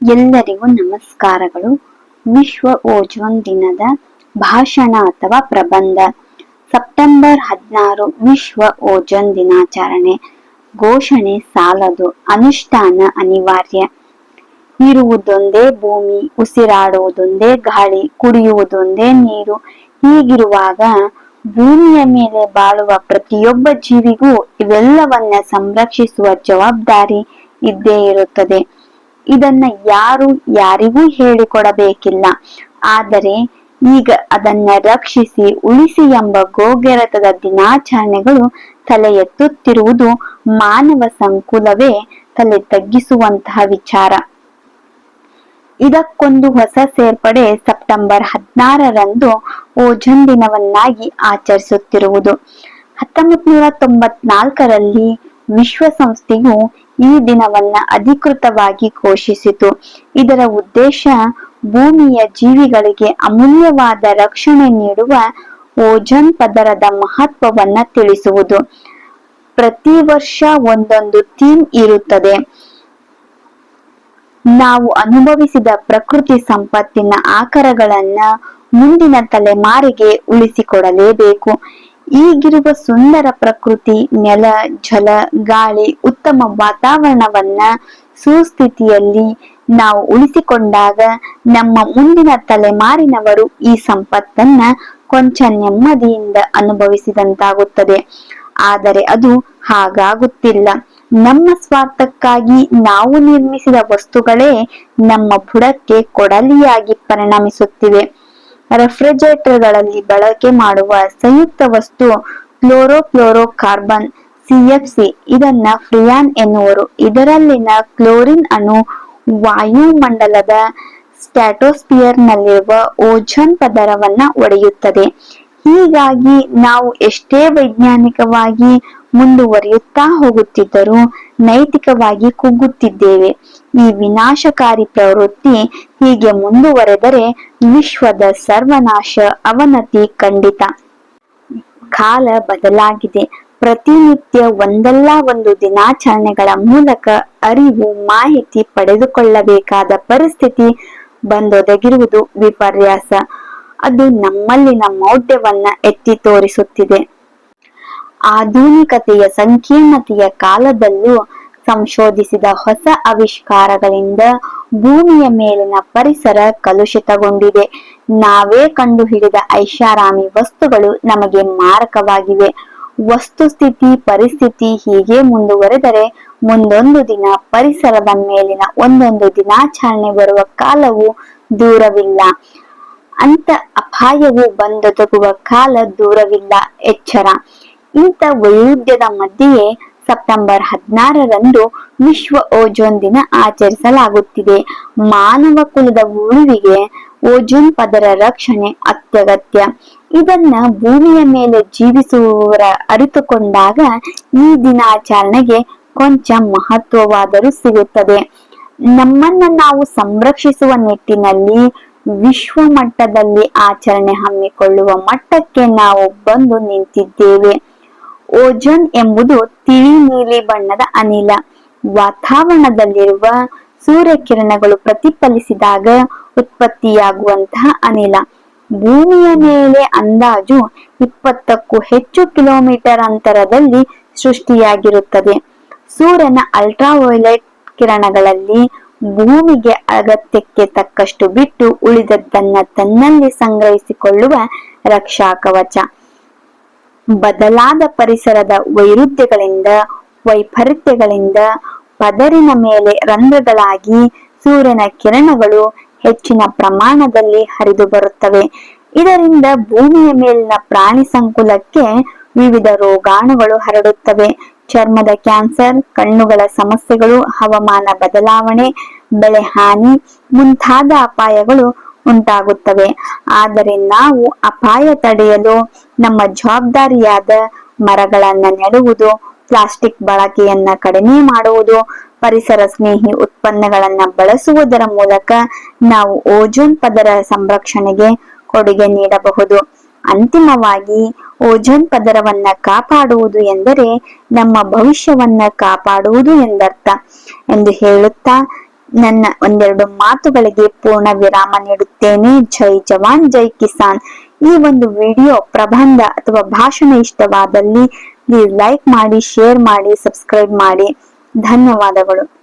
ಎಲ್ಲರಿಗೂ ನಮಸ್ಕಾರಗಳು. ವಿಶ್ವ ಓಜೋನ್ ದಿನದ ಭಾಷಣ ಅಥವಾ ಪ್ರಬಂಧ. ಸೆಪ್ಟೆಂಬರ್ ಹದಿನಾರು ವಿಶ್ವ ಓಜೋನ್ ದಿನಾಚರಣೆ. ಘೋಷಣೆ ಸಾಲದು ಅನುಷ್ಠಾನ ಅನಿವಾರ್ಯ. ಇರುವುದೊಂದೇ ಭೂಮಿ, ಉಸಿರಾಡುವುದೊಂದೇ ಗಾಳಿ, ಕುಡಿಯುವುದೊಂದೇ ನೀರು. ಹೀಗಿರುವಾಗ ಭೂಮಿಯ ಮೇಲೆ ಬಾಳುವ ಪ್ರತಿಯೊಬ್ಬ ಜೀವಿಗೂ ಇವೆಲ್ಲವನ್ನ ಸಂರಕ್ಷಿಸುವ ಜವಾಬ್ದಾರಿ ಇದ್ದೇ ಇರುತ್ತದೆ. ಇದನ್ನ ಯಾರು ಯಾರಿಗೂ ಹೇಳಿಕೊಡಬೇಕಿಲ್ಲ. ಆದರೆ ಈಗ ಅದನ್ನ ರಕ್ಷಿಸಿ ಉಳಿಸಿ ಎಂಬ ಗೋಗೆರತದ ದಿನಾಚರಣೆಗಳು ತಲೆ ಎತ್ತುತ್ತಿರುವುದು ಮಾನವ ಸಂಕುಲವೇ ತಲೆ ತಗ್ಗಿಸುವಂತಹ ವಿಚಾರ. ಇದಕ್ಕೊಂದು ಹೊಸ ಸೇರ್ಪಡೆ ಸೆಪ್ಟೆಂಬರ್ ಹದಿನಾರರಂದು ಓಜನ್ ದಿನವನ್ನಾಗಿ ಆಚರಿಸುತ್ತಿರುವುದು. ಹತ್ತೊಂಬತ್ ನೂರ ತೊಂಬತ್ನಾಲ್ಕರಲ್ಲಿ ವಿಶ್ವಸಂಸ್ಥೆಯು ಈ ದಿನವನ್ನ ಅಧಿಕೃತವಾಗಿ ಘೋಷಿಸಿತು. ಇದರ ಉದ್ದೇಶ ಭೂಮಿಯ ಜೀವಿಗಳಿಗೆ ಅಮೂಲ್ಯವಾದ ರಕ್ಷಣೆ ನೀಡುವ ಓಜನ್ ಪದರದ ಮಹತ್ವವನ್ನ ತಿಳಿಸುವುದು. ಪ್ರತಿ ವರ್ಷ ಒಂದೊಂದು ಥೀಮ್ ಇರುತ್ತದೆ. ನಾವು ಅನುಭವಿಸಿದ ಪ್ರಕೃತಿ ಸಂಪತ್ತಿನ ಆಕರಗಳನ್ನ ಮುಂದಿನ ತಲೆಮಾರಿಗೆ ಉಳಿಸಿಕೊಡಲೇಬೇಕು. ಈಗಿರುವ ಸುಂದರ ಪ್ರಕೃತಿ, ನೆಲ, ಜಲ, ಗಾಳಿ, ಉತ್ತಮ ವಾತಾವರಣವನ್ನ ಸುಸ್ಥಿತಿಯಲ್ಲಿ ನಾವು ಉಳಿಸಿಕೊಂಡಾಗ ನಮ್ಮ ಮುಂದಿನ ತಲೆಮಾರಿನವರು ಈ ಸಂಪತ್ತನ್ನ ಕೊಂಚ ನೆಮ್ಮದಿಯಿಂದ ಅನುಭವಿಸಿದಂತಾಗುತ್ತದೆ. ಆದರೆ ಅದು ಹಾಗಾಗುತ್ತಿಲ್ಲ. ನಮ್ಮ ಸ್ವಾರ್ಥಕ್ಕಾಗಿ ನಾವು ನಿರ್ಮಿಸಿದ ವಸ್ತುಗಳೇ ನಮ್ಮ ಬುಡಕ್ಕೆ ಕೊಡಲಿಯಾಗಿ ಪರಿಣಮಿಸುತ್ತಿವೆ. ರೆಫ್ರಿಜರೇಟರ್ಗಳಲ್ಲಿ ಬಳಕೆ ಮಾಡುವ ಸಂಯುಕ್ತ ವಸ್ತು ಕ್ಲೋರೋಫ್ಲೋರೋ ಕಾರ್ಬನ್ ಸಿಎಫ್ಸಿ ಇದನ್ನ ಫ್ರಿಯಾನ್ ಎನ್ನುವರು. ಇದರಲ್ಲಿನ ಕ್ಲೋರಿನ್ ಅಣು ವಾಯುಮಂಡಲದ ಸ್ಟ್ಯಾಟೋಸ್ಪಿಯರ್ ನಲ್ಲಿರುವ ಓಜೋನ್ ಪದರವನ್ನ ಒಡೆಯುತ್ತದೆ. ಹೀಗಾಗಿ ನಾವು ಎಷ್ಟೇ ವೈಜ್ಞಾನಿಕವಾಗಿ ಮುಂದುವರಿಯುತ್ತಾ ಹೋಗುತ್ತಿದ್ದರೂ ನೈತಿಕವಾಗಿ ಕುಗ್ಗುತ್ತಿದ್ದೇವೆ. ಈ ವಿನಾಶಕಾರಿ ಪ್ರವೃತ್ತಿ ಹೀಗೆ ಮುಂದುವರೆದರೆ ವಿಶ್ವದ ಸರ್ವನಾಶ ಅವನತಿ ಖಂಡಿತ. ಕಾಲ ಬದಲಾಗಿದೆ. ಪ್ರತಿನಿತ್ಯ ಒಂದಲ್ಲ ಒಂದು ದಿನಾಚರಣೆಗಳ ಮೂಲಕ ಅರಿವು, ಮಾಹಿತಿ ಪಡೆದುಕೊಳ್ಳಬೇಕಾದ ಪರಿಸ್ಥಿತಿ ಬಂದೊದಗಿರುವುದು ವಿಪರ್ಯಾಸ. ಅದು ನಮ್ಮಲ್ಲಿನ ಮೌಢ್ಯವನ್ನ ಎತ್ತಿ ತೋರಿಸುತ್ತಿದೆ. ಆಧುನಿಕತೆಯ ಸಂಕೀರ್ಣತೆಯ ಕಾಲದಲ್ಲೂ ಸಂಶೋಧಿಸಿದ ಹೊಸ ಆವಿಷ್ಕಾರಗಳಿಂದ ಭೂಮಿಯ ಮೇಲಿನ ಪರಿಸರ ಕಲುಷಿತಗೊಂಡಿದೆ. ನಾವೇ ಕಂಡುಹಿಡಿದ ಐಷಾರಾಮಿ ವಸ್ತುಗಳು ನಮಗೆ ಮಾರಕವಾಗಿವೆ. ವಸ್ತುಸ್ಥಿತಿ, ಪರಿಸ್ಥಿತಿ ಹೀಗೆ ಮುಂದುವರೆದರೆ ಮುಂದೊಂದು ದಿನ ಪರಿಸರದ ಮೇಲಿನ ಒಂದೊಂದು ದಿನಾಚರಣೆ ಬರುವ ಕಾಲವು ದೂರವಿಲ್ಲ. ಅಂತ ಅಪಾಯವು ಬಂದೊದಗುವ ಕಾಲ ದೂರವಿಲ್ಲ. ಎಚ್ಚರ. ಇಂಥ ವೈರುಧ್ಯದ ಮಧ್ಯೆಯೇ ಸೆಪ್ಟೆಂಬರ್ ಹದಿನಾರರಂದು ವಿಶ್ವ ಓಜೋನ್ ದಿನ ಆಚರಿಸಲಾಗುತ್ತಿದೆ. ಮಾನವ ಕುಲದ ಉಳಿವಿಗೆ ಓಜೋನ್ ಪದರ ರಕ್ಷಣೆ ಅತ್ಯಗತ್ಯ. ಇದನ್ನ ಭೂಮಿಯ ಮೇಲೆ ಜೀವಿಸುವವರ ಅರಿತುಕೊಂಡಾಗ ಈ ದಿನಾಚರಣೆಗೆ ಕೊಂಚ ಮಹತ್ವವಾದರೂ ಸಿಗುತ್ತದೆ. ನಮ್ಮನ್ನ ನಾವು ಸಂರಕ್ಷಿಸುವ ನಿಟ್ಟಿನಲ್ಲಿ ವಿಶ್ವ ಮಟ್ಟದಲ್ಲಿ ಆಚರಣೆ ಹಮ್ಮಿಕೊಳ್ಳುವ ಮಟ್ಟಕ್ಕೆ ನಾವು ಬಂದು ನಿಂತಿದ್ದೇವೆ. ಓಜೋನ್ ಎಂಬುದು ತಿಳಿ ನೀಲಿ ಬಣ್ಣದ ಅನಿಲ. ವಾತಾವರಣದಲ್ಲಿರುವ ಸೂರ್ಯಕಿರಣಗಳು ಪ್ರತಿಫಲಿಸಿದಾಗ ಉತ್ಪತ್ತಿಯಾಗುವಂತಹ ಅನಿಲ. ಭೂಮಿಯ ಮೇಲೆ ಅಂದಾಜು ಇಪ್ಪತ್ತಕ್ಕೂ ಹೆಚ್ಚು ಕಿಲೋಮೀಟರ್ ಅಂತರದಲ್ಲಿ ಸೃಷ್ಟಿಯಾಗಿರುತ್ತದೆ. ಸೂರ್ಯನ ಅಲ್ಟ್ರಾವೈಲೆಟ್ ಕಿರಣಗಳಲ್ಲಿ ಭೂಮಿಗೆ ಅಗತ್ಯಕ್ಕೆ ತಕ್ಕಷ್ಟು ಬಿಟ್ಟು ಉಳಿದದ್ದನ್ನ ತನ್ನಲ್ಲಿ ಸಂಗ್ರಹಿಸಿಕೊಳ್ಳುವ ರಕ್ಷಾ ಕವಚ ಬದಲಾದ ಪರಿಸರದ ವೈರುಧ್ಯಗಳಿಂದ, ವೈಪರೀತ್ಯಗಳಿಂದ ಪದರಿನ ಮೇಲೆ ರಂಧ್ರಗಳಾಗಿ ಸೂರ್ಯನ ಕಿರಣಗಳು ಹೆಚ್ಚಿನ ಪ್ರಮಾಣದಲ್ಲಿ ಹರಿದು ಬರುತ್ತವೆ. ಇದರಿಂದ ಭೂಮಿಯ ಮೇಲಿನ ಪ್ರಾಣಿ ಸಂಕುಲಕ್ಕೆ ವಿವಿಧ ರೋಗಾಣುಗಳು ಹರಡುತ್ತವೆ. ಚರ್ಮದ ಕ್ಯಾನ್ಸರ್, ಕಣ್ಣುಗಳ ಸಮಸ್ಯೆಗಳು, ಹವಾಮಾನ ಬದಲಾವಣೆ, ಬೆಳೆ ಹಾನಿ ಮುಂತಾದ ಅಪಾಯಗಳು ಉಂಟಾಗುತ್ತವೆ. ಆದರೆ ನಾವು ಅಪಾಯ ತಡೆಯಲು ನಮ್ಮ ಜವಾಬ್ದಾರಿಯಾದ ಮರಗಳನ್ನ ನೆಡುವುದು, ಪ್ಲಾಸ್ಟಿಕ್ ಬಳಕೆಯನ್ನ ಕಡಿಮೆ ಮಾಡುವುದು, ಪರಿಸರ ಸ್ನೇಹಿ ಉತ್ಪನ್ನಗಳನ್ನ ಬಳಸುವುದರ ಮೂಲಕ ನಾವು ಓಜೋನ್ ಪದರ ಸಂರಕ್ಷಣೆಗೆ ಕೊಡುಗೆ ನೀಡಬಹುದು. ಅಂತಿಮವಾಗಿ ಓಜೋನ್ ಪದರವನ್ನ ಕಾಪಾಡುವುದು ಎಂದರೆ ನಮ್ಮ ಭವಿಷ್ಯವನ್ನ ಕಾಪಾಡುವುದು ಎಂದರ್ಥ. ಎಂದು ಹೇಳುತ್ತಾ ನನ್ನ ಒಂದೆರಡು ಮಾತುಗಳಿಗೆ ಪೂರ್ಣ ವಿರಾಮ ನೀಡುತ್ತೇನೆ. ಜೈ ಜವಾನ್, ಜೈ ಕಿಸಾನ್. ಈ ಒಂದು ವಿಡಿಯೋ ಪ್ರಬಂಧ ಅಥವಾ ಭಾಷಣ ಇಷ್ಟವಾದಲ್ಲಿ ಪ್ಲೀಸ್ ಲೈಕ್ ಮಾಡಿ ಶೇರ್ ಮಾಡಿ ಸಬ್ಸ್ಕ್ರೈಬ್ ಮಾಡಿ. ಧನ್ಯವಾದಗಳು.